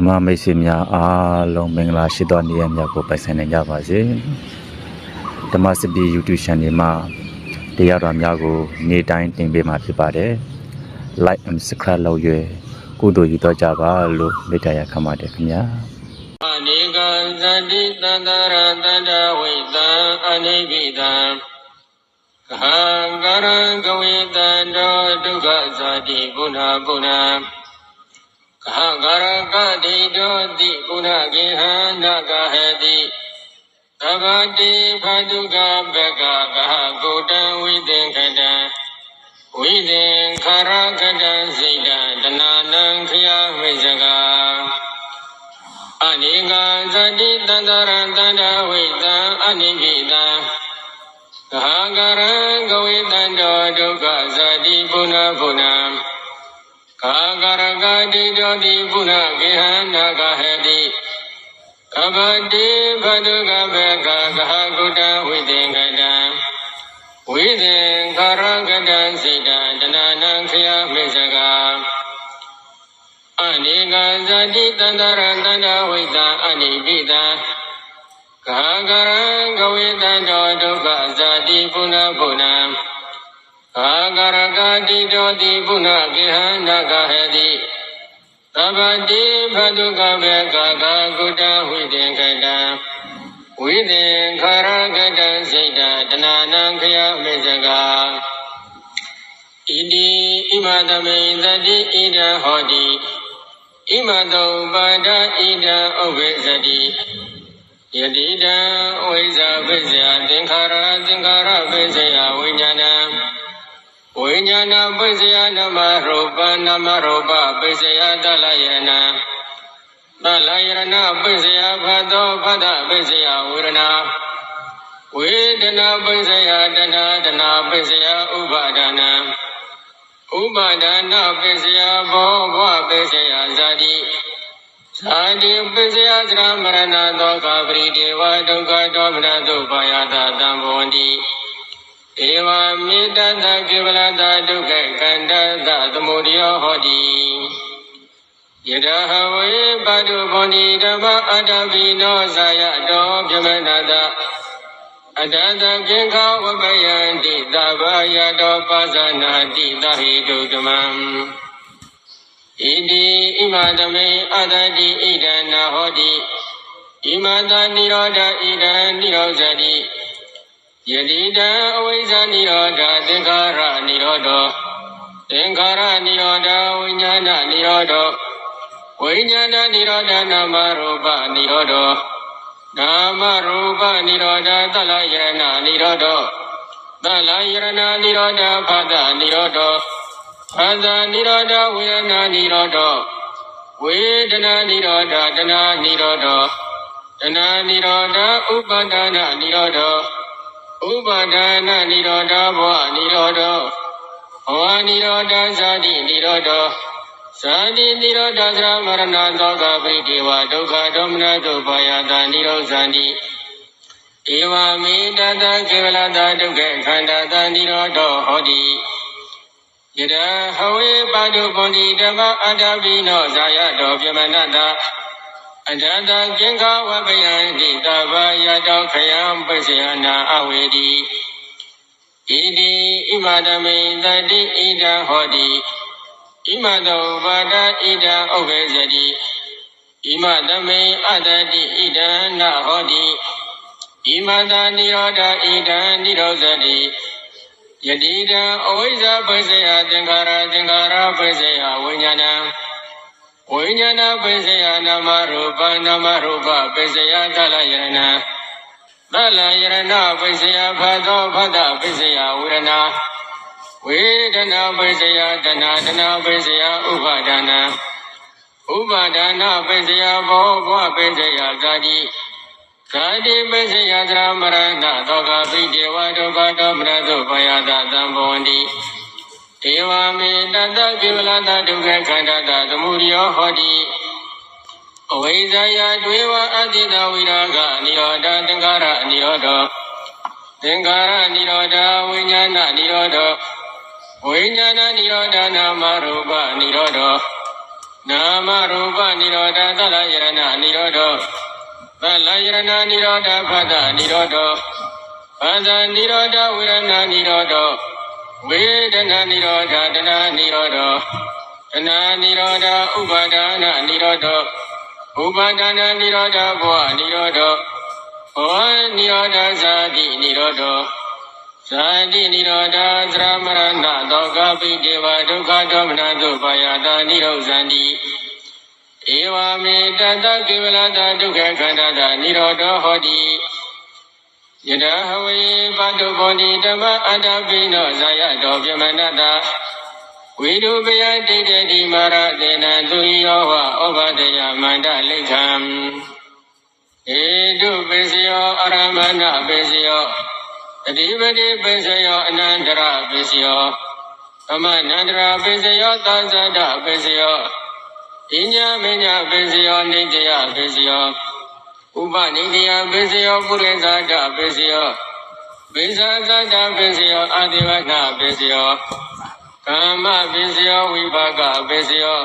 ဓမ္မမိတ်ဆွေများအားလုံးမင်္ဂလာရှိသောနေ့ရက်များကိုပိုင်ဆိုင်နိုင်ကြပါစေဓမ္မစပီ YouTube Channel မှာတရားတော်များကို နေ့တိုင်းတင်ပေးမှာဖြစ်ပါတယ် Like and Subscribe လုပ်ရွယ်ကုသိုလ်ယူတော့ကြပါလို့မေတ္တာရခံပါတယ်ခင်ဗျာအနိကံသတိတန္တရတန္တဝိတံအနိဘိတံကဟံကရံကဝေတံတောဒုက္ခဇာတိပုဏ္ဏပုဏ္ဏ ကဟံကရကတိတောတိပုဏ္ဏကေဟံနာကဟတိသဗ္ဗတိဖဒုက္ခဘကကဟကုတံဝိသင်္ခတံဝိသင်္ခရကတံစိတ်တံတဏနံခယမိစကားအနိကံသတိတန္တရတန္တဝိတံအနိကိတံကဟကရံကဝေတန္တောဒုက္ခဇာတိပုဏ္ဏပုဏ္ဏ ကာကရကတိတောတိပုဏ္ဏကေဟနာကဟတိကပတိဘဒုကဘေကကဟကုတံဝိသင်္ကတံဝိသင်္ခရကတံစိတံတဏနံခယမေစကာအနိကဇတိတန္တရတန္တဝိတံအနိပိတံကာကရံကဝေတံတောဒုက္ခဇာတိပုဏ္ဏပုဏ္ဏ ကာကရကတိတောတိပုဏ္ဏကေဟနာကဟတိသဗ္ဗတိဖတုကဘေကာကကုတံဝိသင်္ကတံဝိသင်္ခရကတံစိတ်တံတဏနံခယမေစကာဣတိဣမတမေသတိဣဒံဟောတိဣမတောပါဒဣဒံဥပ္ပဇတိယတိတံဝိဇာပိစယသင်္ခါရသင်္ခါရပိစယဝိညာဏံ ဝိညာဏပိစယနမရူပနမရူပပိစယတလယနာတလယရဏပိစယဖသောဖဒပိစယဝေရဏဝေဒနာပိစယတဏတနာပိစယဥပါဒနာဥပါဒနာပိစယဘောဘဝပိစယဇာတိဇာတိပိစယသရမရဏသောကပရိဒေဝဒုက္ခဒေါမနတုပါယတာတံဘောန္တိ ဧဝမေတ္တသကေဝလတာဒုက္ခကန္တသသမုဒယောဟောတိယတဟဝေပါတုဘောန္တိဓမ္မအတ္တဘိနောဇာယတောပြမနတအတ္တသကိခဝပယန္တိသဗ္ဗယတောပါဇာနာတိသဟိတုဓမ္မံဣတိဣမတမေအတ္တတိဣဒံနာဟောတိဣမတနိရောဓဣဒံနိရောဇတိ ယတိတံအဝိဇ္ဇနိရောဓသင်္ခါရနိရောဓသင်္ခါရနိရောဓဝိညာဏနိရောဓဝိညာဏနိရောဓနာမရူပနိရောဓနာမရူပနိရောဓသလယရဏနိရောဓသလယရဏနိရောဓဖဒနိရောဓဖဒနိရောဓဝေဒနာနိရောဓဝေဒနာနိရောဓတဏှာနိရောဓတဏှာနိရောဓဥပါဒနာနိရောဓ ဥပါဒနာနိရောဓဘောနိရောဓဘောနိရောဓဇာတိနိရောဓဇာတိနိရောဓသရမရဏသောကပိတိဝဒုက္ခဒုမနတုပါယတာနိရောဇာတိဧဝမေတတကေဝလတာဒုက္ခခန္ဓာတနိရောဓဟောတိယရဟဝေပါတုပုန်တိဓမ္မအတ္တပိနောဇာယတောပြမနတ္တ အတ္တကင်္ခဝပယံတိတဗ္ဗယတောခယံပစ္စယနာအဝေတိဣတိဣမတမေတတိဣဒံဟောတိဣမတောပါဒဣဒံဥပ္ပေဇတိဣမသမေအတ္တတိဣဒံနဟောတိဣမတာနိရောဓဣဒံနိရောဇတိယတိတံအဝိဇ္ဇပိစယသင်္ခါရသင်္ခါရပိစယဝိညာဏံ ဝိညာဏပိစယနာမရူပနာမရူပပိစယသလယရဏသလယရဏပိစယဖသောဖတပိစယဝေရဏဝေဒနာပိစယတဏတဏပိစယဥပါဒနာဥပါဒနာပိစယဘောဘောပိစယဇာတိဇာတိပိစယသရမရဏသောကပိတေဝဒုက္ခတောမရသုဘယတာသံဘဝန္တိ ဒေဝမေတတကိဝလတဒုက္ခခန္ဓာတသမုဒယောဟောတိအဝိဇ္ဇာယတွေဝအတ္တိတဝိရာဂနိရောဓသင်္ခါရနိရောဓသင်္ခါရနိရောဓဝိညာဏနိရောဓဝိညာဏနိရောဓနာမရူပနိရောဓနာမရူပနိရောဓသလယရဏနိရောဓသလယရဏနိရောဓဖတ္တနိရောဓဖတ္တနိရောဓဝိရဏနိရောဓ ဝေဒနာနိရောဓတဏနိရောဓတဏနိရောဓဥပါဒနာနိရောဓဥပါဒနာနိရောဓဘောနိရောဓဘောနိရောဓဇာတိနိရောဓဇာတိနိရောဓသရမရဏသောကပိတေဝဒုက္ခဒေါမနတုပယတာနိရောဇန္တိဧဝမေတတကိဝလတာဒုက္ခခန္ဓာတာနိရောဓဟောတိ ယတဟဝေပတုဘောတိဓမ္မအတ္တပိနောဇာယတောပြမနတဝိတုပယတိတတိမာရတေနသူယောဝဩဘာတယမန္တလိခံဧတုပိစယောအရမဏပိစယောတတိပတိပိစယောအနန္တရပိစယောသမနန္တရပိစယောသံဇတပိစယောပညာမညာပိစယောနေတယပိစယော ဥပနိတယပိစယောပုရိသတပိစယောပိဇာသတပိစယောအာတိဝနာပိစယောကာမပိစယောဝိပါကပိစယော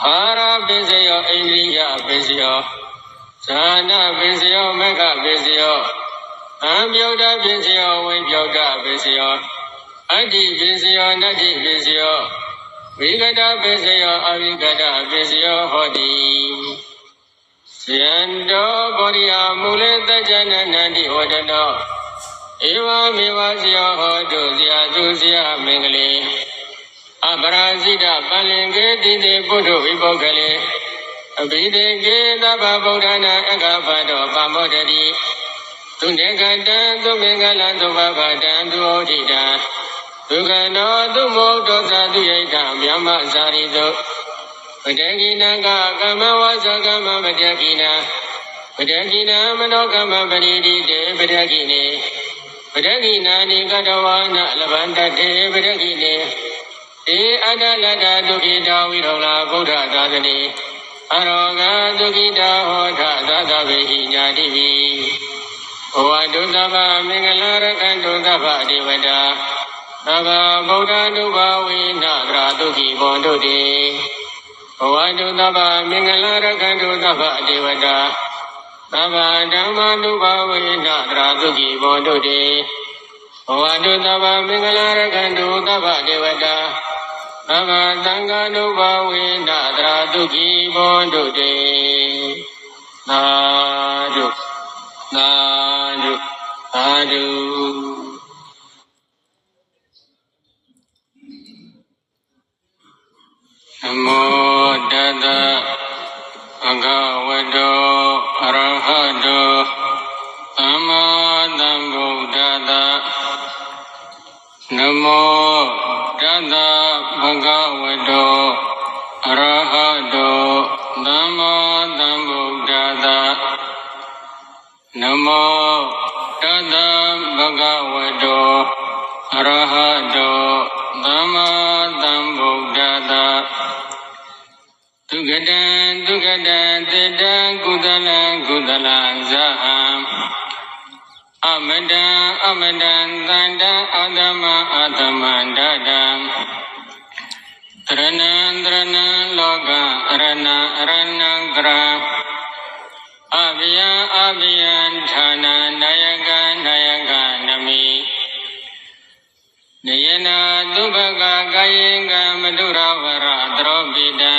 ဟာရပိစယောအိန္ဒိယပိစယောဇာနာပိစယောမက္ခပိစယောအံမြုဒ္ဓပိစယောဝိပျောဒ္ဓပိစယောအတ္တိပိစယောနတ္တိပိစယောဝိကတပိစယောအဝိကတပိစယောဟောတိ ဇယံတောဘောရိယမူလေတจจနနန္တိဝတ္တနောဧဝမေဝဇယောဟောတုဇာသူဇာမင်္ဂလေအပရာဇိတပလင်ကေတိတေပုထုဝိပုဂ္ဂလေအဘိဒေကေသဗ္ဗဗုဒ္ဓနာအကဖတောပမောတတိသူနေကတံသူမင်္ဂလံသုဘဗတံသူဩတိတံဒုက္ခနောသူမောတောသသူယိတမြမဇာရိသု ပတကိနကကမ္မဝါစကမ္မပတကိနပတကိနမနောကမ္မပရိတိတေပတကိနေပတကိနာနိကတဝါနလဗန္တတေပတကိနေဧအတ္တလတ္တဒုက္ခိတဝိရောလာဗုဒ္ဓသာသနေအရောဂဒုက္ခိတဟောထသာသဗေဟိညာတိပိဘဝတုသဗ္ဗမင်္ဂလာရကံတုသဗ္ဗဒေဝတာသဗ္ဗဗုဒ္ဓနုဘာဝေနဂရာဒုက္ခိဘောတုတိ ဘဝတုသဗ္ဗမင်္ဂလာရကံတုသဗ္ဗဒေဝတာသဗ္ဗဓမ္မနုဘာဝေနဂရာဒုက္ခိဘောတုတိဘဝတုသဗ္ဗမင်္ဂလာရကံတုသဗ္ဗဒေဝတာသဗ္ဗသံဃာနုဘာဝေနတရာဒုက္ခိဘောတုတေသာ သုခတံသုခတံတေတံကုသလံကုသလံဇာဟံအမတံအမတံတန္တအာသမအာသမန္တတံတရဏံတရဏံလောကအရဏံအရဏံကရံအဘိယအဘိယဌာနနာယကနာယကနမိနေယနာသုဘကကာယေကမတုရဝရသရောပိတံ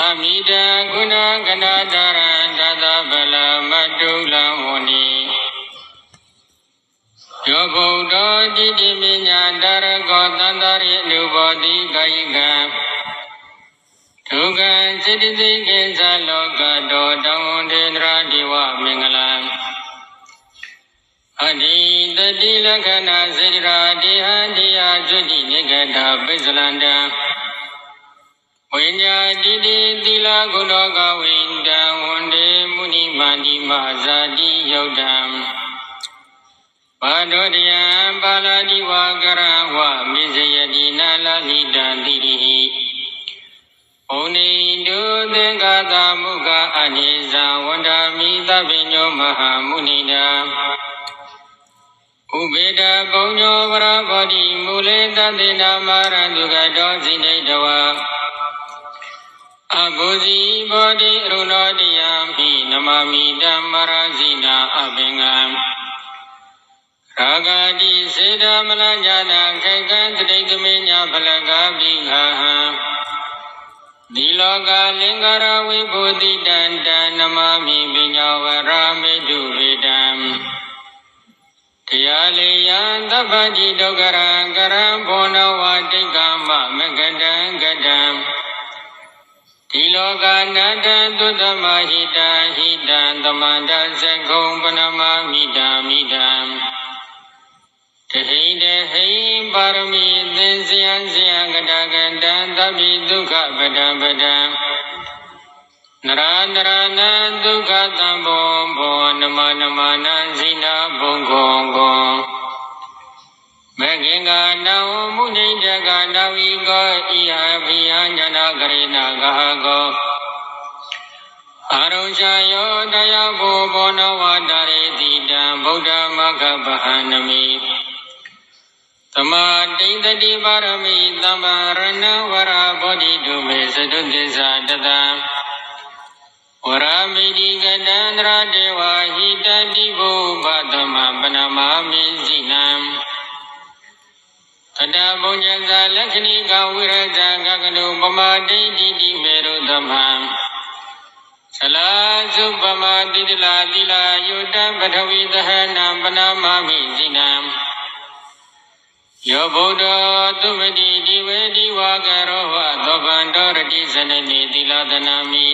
အမိတကုဏကနာတရံတသဗလမတုလံဝဏီယောဗုဒ္ဓတိတိမညာတရကောသန္တရိလူဘောတိကာယကံဒုက္ခံစိတ္တိစိကိသလောကတောတံဝန္တေန္ဒရာဒီဝမင်္ဂလံအတ္တိတတိလက္ခဏာစေတရာတိဟံတိယကျွတိနိကတာပိစလန္တံ ဝိညာတိတိသီလဂုဏောကဝိန္တံဝန္တေမုနိမမန္တိမဇာတိယုတ်တံပါဒောတယံပါဠိဝါကရဝမိစယတိနာလဟိတံတိရိဟိဩနိတုသင်္ကာသမုခအနိဇံဝန္ဒာမိသဗ္ဗညောမဟာမုနိတံဥပေတကုံညောဝရဘောတိမူလေတသေနာမာရန္တုကတောစိနေတဝါ အဘုဇီဘောတိအရုဏောတယံပိနမမိဓမ္မရဇိနာအပင်္ဂံရာဂာတိစေတမလညာနာခေကံတတိတမေညာဖလကပိခာဟံဒီလောကလင်္ကာရဝိဘုတိတံတံနမမိပညာဝရမေတုဝေတံတရားလေးယံသဗ္ဗတိဒုက္ခရံကရံဘောနဝတိကမမကတံကတံ ဒီလောကနတ္တသုတ္တမဟိတံဟိတံသမန္တသကုံပနမမိတံမိတံတဟိတဟိပါရမီသင်္ဇယံဇယကတကတံသဗ္ဗိဒုက္ခပဒံပဒံနရနရနံဒုက္ခတံဘောဘောနမနမနံဇိနာဘုံကောကော မဂင်္ဂနာဝမုနိတကနာဝိကောဣယဘိယညာနာကရေနာဂဟကောအာရုံချယောတရားဘောဘောနဝတရေတိတံဗုဒ္ဓမဂ္ဂဗဟနမိသမာတိတတိပါရမိသမ္မာရဏဝရဘောဓိတုမေသတုသစ္စာတတံဝရမိတိကတန္တရာဒေဝဟိတတိဘုဗသမပနမမိစိနံ တတဘုညဇာလက္ခဏိကဝိရဇာကကနုပမတိတိတိမေရုသမံသလာစုပမတိတလာတိလာယုတံပထဝီသဟနံပနမမိစိနံယောဗုဒ္ဓသုမတိဒီဝေဒီဝါကရောဟသောဗန္တောရတိဇနတိသီလသနာမိ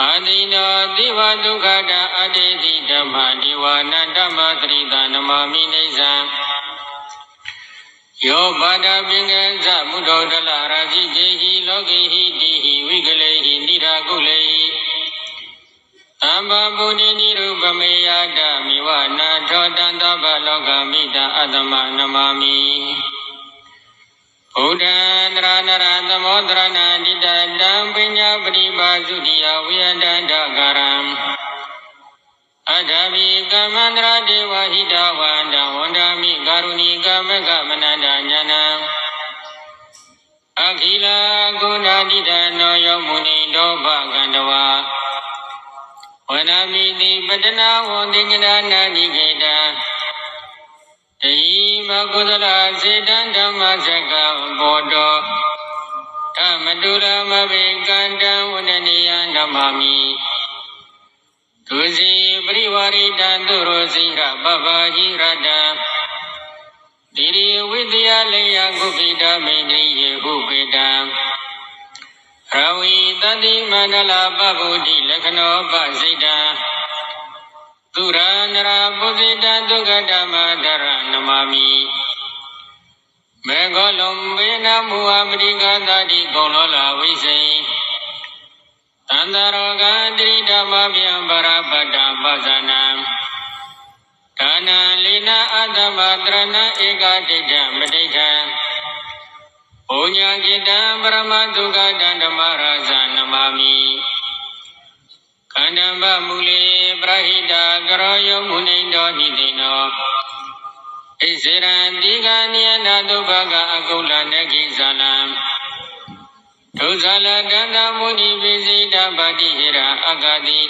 အာတိနောသီဝဒုက္ခတာအတေတိဓမ္မဒီဝနန္တမသရိတာနမမိနေဇံ ယောဘာဒပင်ကံဇမုဒ္ဒောတလရာဇိကေဟိလောကေဟိတိဟိဝိကလေဟိနိရာကုလေဟိသမ္ဗဗုဒိနိရုပမေယတမိဝနာထောတံသဗ္ဗလောကမိတအတ္တမနမမိဘုဒ္ဓံနရနရသမောတရဏတိတတံပညာပရိပါစုတိယဝိယတန္တကာရံအတ္တဘိကမန္တရဒေဝဟိတဝ မနန္တညာနံအခိလာကုဏတိတနောယောမုနိတောဘကန္တဝါဝနာမိတိပတနာဝန္တိဉာဏနာနိကေတံတေမကုသလစေတံဓမ္မစကံဘောတောဓမ္မတုရမဘိကန္တံဝနနိယံဓမ္မာမိသူစီပရိဝရိတံသူရောစိရပပဟိရတံ တိရိဝိသယလေယကုပိတမေတိယေဟုပေတံရဝိတတိမန္တလာပဗုဒ္ဓိလက္ခဏောပစိတံသူရနရာပုဇိတံဒုက္ခဓမ္မဒရနမမိမေဃလုံးဘေနမူအမရိကသာတိကုံလောလာဝိစိတန္တရောဂတိဓမ္မဗျံပရပတ္တပဇာနံ ဒါနလိနာအတ္တမတရဏဧကတိတမတိထံဘုံညာကိတံပရမဒုက္ခတံဓမ္မရာဇနမမိခန္ဓမမူလေပရဟိတကရောယောမုနိတောဟိတိနောဣစေရံတိကနိယနာတုဘကအကုလနကိဇာလံဒုဇာလကန္တမုနိပိစိတပတိဟိရအဂတိ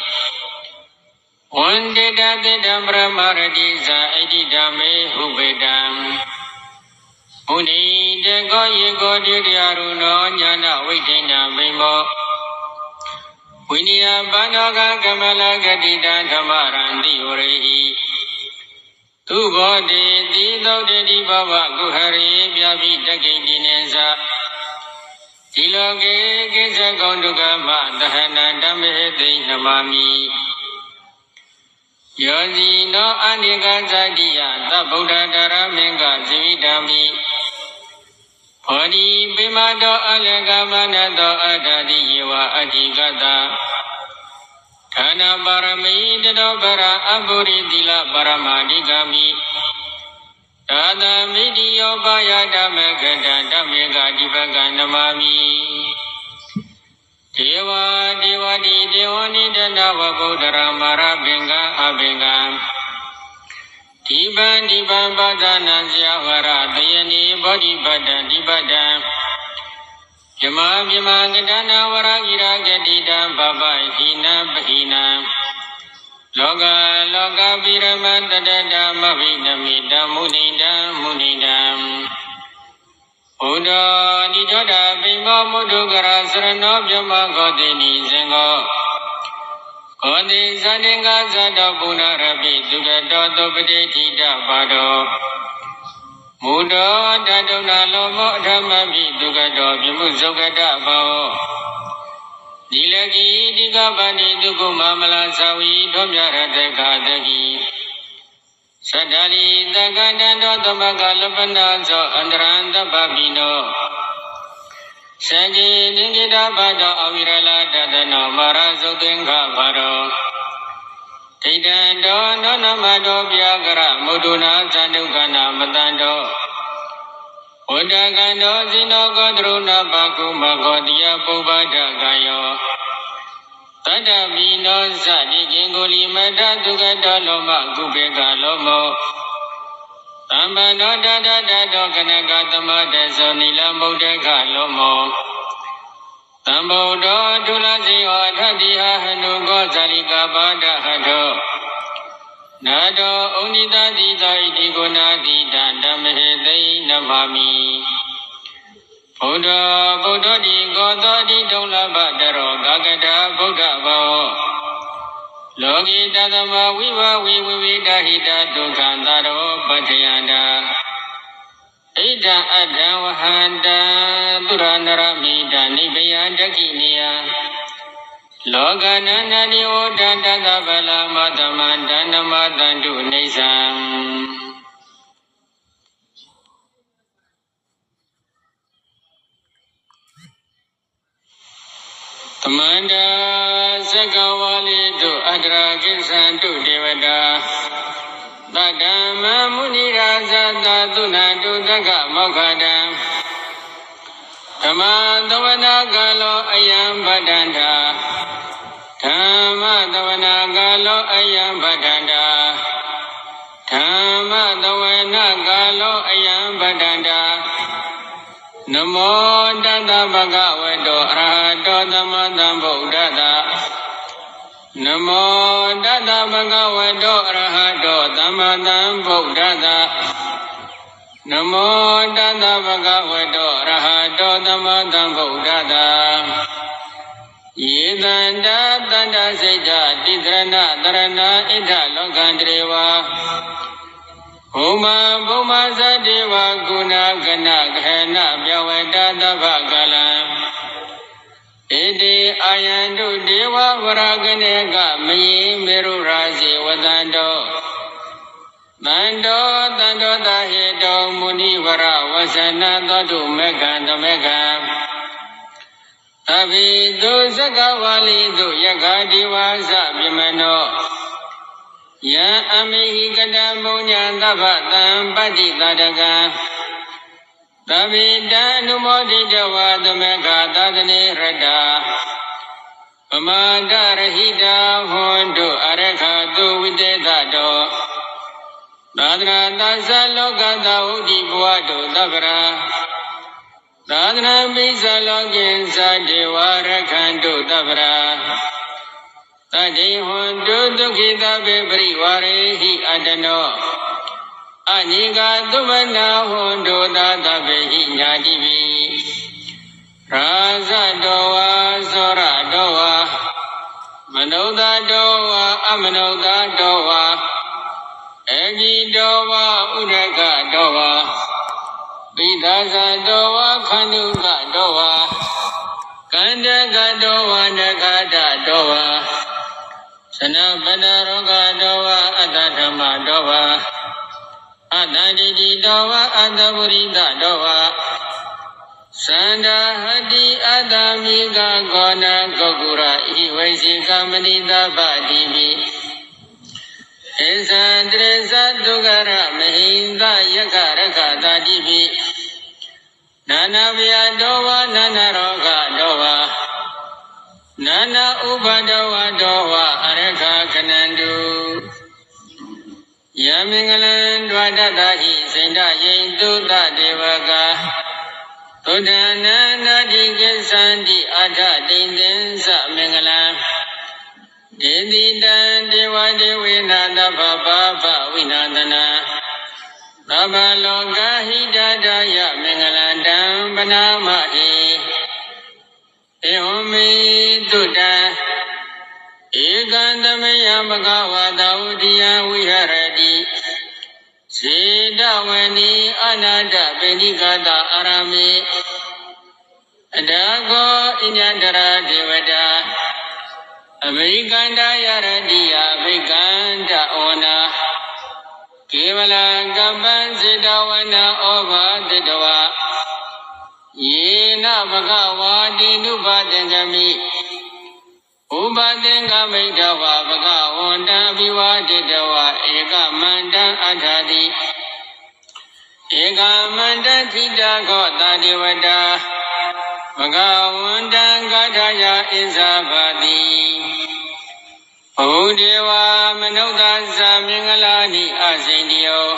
ဝန္တေတတေတံပရမရတိဇာဣတိဓမ္မေဟုပေတံမုနိတေကောယေကောတိတယရုနောညာနာဝိဋ္ဌိနာမိမောဝိနည်းပန္နောကကမလဂတိတံဓမ္မရံတိဝရေဟိသူဘောတိတိသောတေတိဘဝကုဟရေပြပိတကိတိနေသဒီလောကေကိစ္စကောဒုက္ခမသဟနတမေသိနမမိ ယောဇီနောအနိကဇတိယသဗ္ဗုဒ္ဓတရမင်္ဂဇိဝိတမိဘောဓိပိမတောအလကမနတောအတ္တတိယေဝအဋ္ဌိကတဌာနာပါရမီတတောပရအပုရိသီလပရမဏိဂာမိသာသမိတိယောပါယဓမ္မကတံဓမ္မေကဒီပကံနမမိ ဒေဝဒေဝတိဒေဝနိတနဝဗုဒ္ဓရမရပင်္ဂအပင်္ဂဒီပံဒီပံပါဒနာဇယဝရတယနိဘောဓိပတ္တဒီပတ္တံယမမြမကတနာဝရဂိရဂတိတံပပဟိနပဟိနံလောကလောကပိရမတတတမဘိနမိတမုနိတံမုနိတံ ဘုဒ္ဓနိထောတာပိမောမုဒုကရစရဏောမြမဂောတိနိဇင်္ဂောကောတိဇာတိကဇတ်တော်ပုဏ္ဏရပိသူကတောသုပတိတိတပါတော်မုဒ္ဓတတုဏလောမောအထမပိသူကတောပြမှုဇုကတဘောဒီလကီဒီကပတိဒုက္ခမမလာသဝီတို့မြရတကတကိ သတ္တလီတက္ကတံတောသမကလပနာဇောအန္တရံတပပိနောစံကြီးနိဂိတာဘတောအဝိရလတတနောမာရသုသင်္ခဘာရောဒိဋ္ဌံတောနောနမတောပြာကရမုဒ္ဒနာသန္တုကနာမတန္တောဝတ္တကံတောဇိနောကောတရုဏပကုမကောတိယပုဗ္ဗဒကယော တတ္တပိနောဇတိကင်ကိုလီမတတုကတောလောမကုပေကလောမောသမ္ပန္နောတတတတောကနကသမတဇောနိလမုဒ္ဒကလောမောသံဗုဒ္ဓဒုလစီဟောထတိဟဟနုကောဇာလိကပါဒဟတောနာတောဩနိတတိသာဣတိကိုနာတိတံဓမ္မဟေသိနမမိ ဘုဒ္ဓဗုဒ္ဓတိကောသောတိဒုလဘတရောဂဂတဗုဒ္ဓဘောလောကိတသမဝိဘဝိဝိဝိတဟိတဒုက္ခံတရောပတ္ထယန္တာဣဒံအတ္တဝဟန္တသုရနရမိတနိဗ္ဗယတက္ခိနိယလောကနန္တနိဝတ္တတသဗလမသမန္တနမတန္တုနေသံသ မန္တာသက္ကဝါလိတုအတ္တရာကိသံတုဒေဝတာသတ္တမမုနိရာဇသာသုဏတုသက္ကမောက္ခတံဓမ္မသဝနာကာလောအယံဗဒ္ဒန္တာဓမ္မသဝနာကာလောအယံဗဒ္ဒန္တာဓမ္မသဝနာကာလောအယံဗဒ္ဒန္တာ နမောတတဗကဝတောအရဟတောသမတံဗုဒ္ဓတနမောတတဗကဝတောအရဟတောသမတံဗုဒ္ဓတနမောတတဗကဝတောအရဟတောသမတံဗုဒ္ဓတယေတန္တတန္တစိတ်တတိတရဏတရဏဣဒလောကံတရေဝ ဘုမဘုမသတ္တေဝကုဏကနခဏပြဝတတဗ္ဗကလံဣတိအာယန္တုဒေဝဝရကနေကမယိမေရုရာဇေဝတံတောတန္တောတန္တောတဟေတောမုနိဝရဝဆနသောတုမေကံတမေကံအဘိတုဇဂဝါလိတုယက္ခဒီဝါစပြမနော ယံအမိဟိကတံဘုံညာသဗ္ဗတံပတ္တိတတကံသဗ္ဗိတံအနုမောဒိတဝါသမကသာသနေရတ္တာပမာဒရဟိတာဟွန်တုအရခတုဝိတေသတောသာသနာသသလောကသဟုတိဘဝတုသဗ္ဗရာသာသနာပိသလောကိသတေဝရခန္တုသဗ္ဗရာ တတိဟွန်တုဒုက္ခိတပေပရိဝရေဟိအတနောအနိကာသုမနာဟွန်တုသာတပေဟိညာတိပိရာဇတောဝါသောရတောဝါမနုဿတောဝါအမနုဿတောဝါအဂိတောဝါဥဒကတောဝါပိသဇတောဝါခန္ဓုကတောဝါကန္တကတောဝါနဂတတောဝါသ နပတရောဂတောဝါအတ္တဓမ္မတောဝါအတ္တတိတိတောဝါအတ္တပုရိသတောဝါသန္တာဟတိအတ္တမိကကောနာကောကုရဣဝိစီကမဏိတပတိမိဧသံတရဇဒုက္ခရမဟိန္ဒယက္ခရခတာတိပိနာနာဗျာတောဝနာနာရောဂတောဝနာနာဥပဒဝတောဝ ယမင်္ဂလံဒွါတတဟိစိန္ဒယိတုတဒေဝကာသုဒ္ဓနာနာတိကိသန္တိအထတိန်သင်္သမင်္ဂလံဒေတိတံဒေဝဒေဝေနာတဗ္ဗပါပဝိနာသနာသဗ္ဗလောကဟိတတယမင်္ဂလံတံပနာမဟိဧဝမေတုတံဧကံသမယမကဝတာဝတိယဝိဟရ တိစေတဝဏီအနာတပိဏိကတာအာရမေအဒါကောဣညာတရာဒေဝတာအမေရိကန်တယရတိယအမေရိကန်တဩနာကေဝလကပ္ပံစေတဝနာဩဘာတိတဝယေနဘဂဝါတိနုပါတံကမိဥပသင်္ကမိတဝဘဂဝန္တံအဘိဝါတိတဝဧကမန္တံအထာတိ ဧကမန္တခိတခောတာဒေဝတာဘဂဝန္တံကာထယာဣဇာဘာတိဘုဒ္ဓေဝမနုဿာသမင်္ဂလာနိအစိန်တယော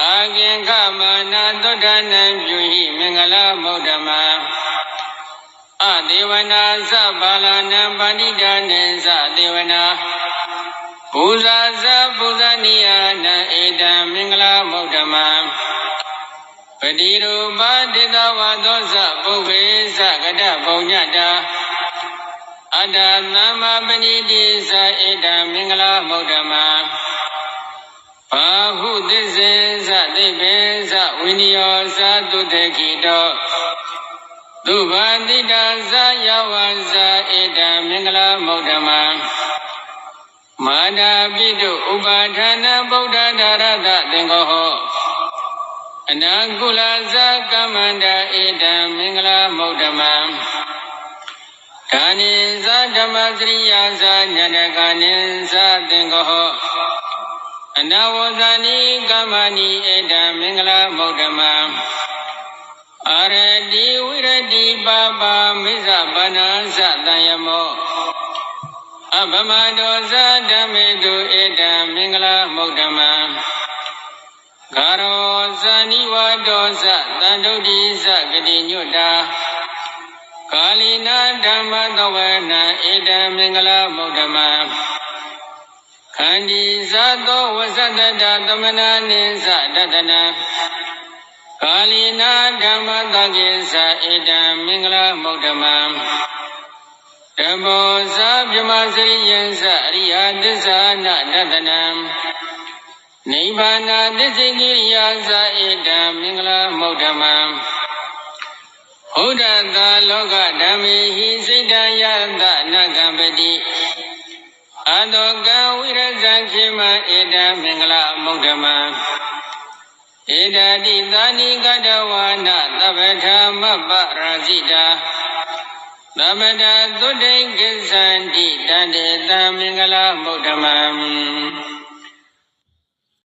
အာကင်ခမနာသုဒ္ဓနံပြုဟိမင်္ဂလာမௌဓမံအဒေဝနာသဘာလနံပဏိတာနေသဒေဝနာပူဇာသပူဇာနိယနံဧ တံမင်္ဂလာမௌဓမံပတိရူပတေတဝါသောသပုဗ္ဗေသကတပုံညတာအတ္တသမ္မာပဏိတိသဧတံမင်္ဂလာမௌဓမံဘာဟုသစ္စေသသိပေသဝိနည်းယောသတုတခိတောသုဘာတိတာဇာယဝဇာဧတံမင်္ဂလာမௌဓမံ မာနာပိတုဥပါဌာနဗုဒ္ဓဒါရတသင်္ကောဟောအနာကုလဇာကမ္မန္တာဧတံမင်္ဂလာမௌဓမံဒါနိဇာဓမ္မစရိယာဇာညတကနိဇာသင်္ကောဟောအနဝဇာနိကမ္မဏိဧတံမင်္ဂလာမௌဓမံအာရတိဝိရတိပါပါမိစ္ဆဘာနာသတံယမော အဗမတောဇာဓမ္မေတုဧတံမင်္ဂလာမௌဓမံဂါရောဇာနိဝတောဇတန္တုတိဇဂတိညွတ်တာကာလီနာဓမ္မသဝနံဧတံမင်္ဂလာမௌဓမံခန္ဒီဇသောဝဇတတသမနာနိသတတနာကာလီနာဓမ္မတကိသဧတံမင်္ဂလာမௌဓမံ ဓမ္မောဇာပြမစရိယံသအရိယသစ္စာနတတနံနိဗ္ဗာနသစ္စိကိရိယာသဧတံမင်္ဂလာမௌဓမံဘုဒ္ဓသာလောကဓမ္မေဟိစိတ္တယတနကံပတိအတောကံဝိရဇံခေမဧတံမင်္ဂလာမௌဓမံဧတတိသာနိကတဝါနသဗ္ဗထာမပ္ပရာဇိတာ သမတသုတိကိသန္တိတန္တေတံမင်္ဂလာမௌဓမံ